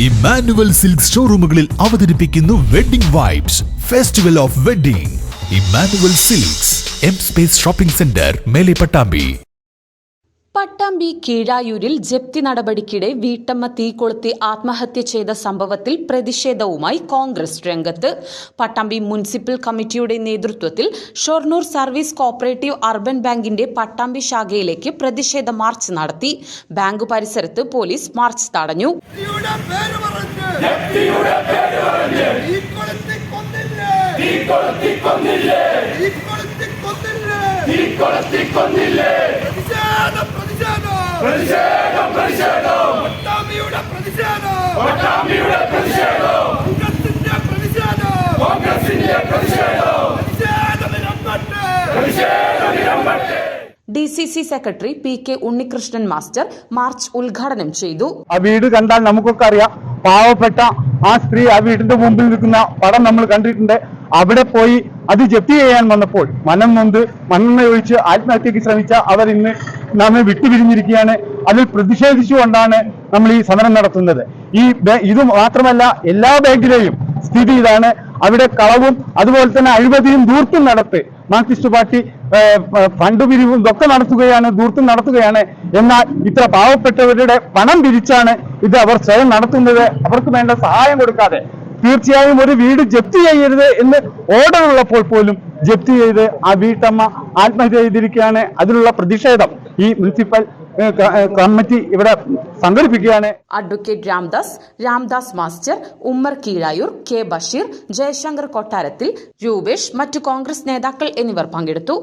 Emmanuel silk ഷോറൂമുകളിൽ അവതരിപ്പിക്കുന്നു wedding vibes festival of wedding Immanuel silks M space shopping centre മേലെ പട്ടാമ്പി പട്ടാമ്പി കീഴായൂരിൽ ജപ്തി നടപടിക്കിടെ വീട്ടമ്മ തീ കൊളുത്തി ആത്മഹത്യ ചെയ്ത സംഭവത്തിൽ പ്രതിഷേധവുമായി കോൺഗ്രസ് രംഗത്ത്. പട്ടാമ്പി മുനിസിപ്പൽ കമ്മിറ്റിയുടെ നേതൃത്വത്തിൽ ഷൊർണൂർ സർവീസ് കോപ്പറേറ്റീവ് അർബൻ ബാങ്കിന്റെ പട്ടാമ്പി ശാഖയിലേക്ക് പ്രതിഷേധ മാർച്ച് നടത്തി. ബാങ്ക് പരിസരത്ത് പോലീസ് മാർച്ച് തടഞ്ഞു. കൊന്നില്ലേ? കൊന്നില്ലേ? പ്രതിഷേധം. പ്രതിഷേധം പ്രതിഷേധം. പട്ടാമ്പിയുടെ പ്രതിഷേധം. പട്ടാമ്പിയുടെ പ്രതിഷേധം. കോൺഗ്രസിന്റെ പ്രതിഷേധം. കോൺഗ്രസിന്റെ പ്രതിഷേധം. പ്രതിഷേധമിരമ്പട്ടെ. പ്രതിഷേധമിരമ്പട്ടെ. D C C secretary P K Unnikrishnan master march ഉദ്ഘാടനം ചെയ്തു. ആ വീട് കണ്ടാൽ നമുക്കൊക്കെ അറിയാം. പാവപ്പെട്ട ആ സ്ത്രീ ആ വീടിന്റെ മുമ്പിൽ നിൽക്കുന്ന പടം നമ്മൾ കണ്ടിട്ടുണ്ട്. അവിടെ പോയി അത് ജപ്തി ചെയ്യാൻ വന്നപ്പോൾ മനം നൊന്ത് മണ്ണെണ്ണ ഒഴിച്ച് ആത്മഹത്യക്ക് ശ്രമിച്ച അവർ ഇന്ന് നമ്മെ വിട്ടുപിരിഞ്ഞിരിക്കുകയാണ്. അതിൽ പ്രതിഷേധിച്ചുകൊണ്ടാണ് നമ്മൾ ഈ സമരം നടത്തുന്നത്. ഈ ഇത് മാത്രമല്ല എല്ലാ ബാങ്കിലെയും സ്ഥിതി ഇതാണ്. അവിടെ കളവും അതുപോലെ തന്നെ അഴിമതിയും ദൂർത്തും നടത്ത് മാർക്സിസ്റ്റ് പാർട്ടി ഫണ്ട് പിരിവും ഇതൊക്കെ നടത്തുകയാണ് ദൂർത്തും നടത്തുകയാണ്. എന്നാൽ ഇത്ര പാവപ്പെട്ടവരുടെ പണം പിരിച്ചാണ് ഇത് അവർ സ്വയം നടത്തുന്നത്. അവർക്ക് വേണ്ട സഹായം കൊടുക്കാതെ തീർച്ചയായും ഒരു വീട് ജപ്തി ചെയ്യരുത് എന്ന് ഓർഡർ ഉള്ളപ്പോൾ പോലും ജപ്തി ചെയ്ത് ആ വീട്ടമ്മ ആത്മഹത്യ ചെയ്തിരിക്കുകയാണ്. അതിനുള്ള പ്രതിഷേധം ഈ മുനിസിപ്പൽ കമ്മിറ്റി ഇവിടെ സംഘടിപ്പിക്കുകയാണ്. Advocate Ramdas Ramdas master Ummer Keezhayur K Basheer Jayashankar കൊട്ടാരത്തിൽ രൂപേഷ് മറ്റു കോൺഗ്രസ് നേതാക്കൾ എന്നിവർ പങ്കെടുത്തു.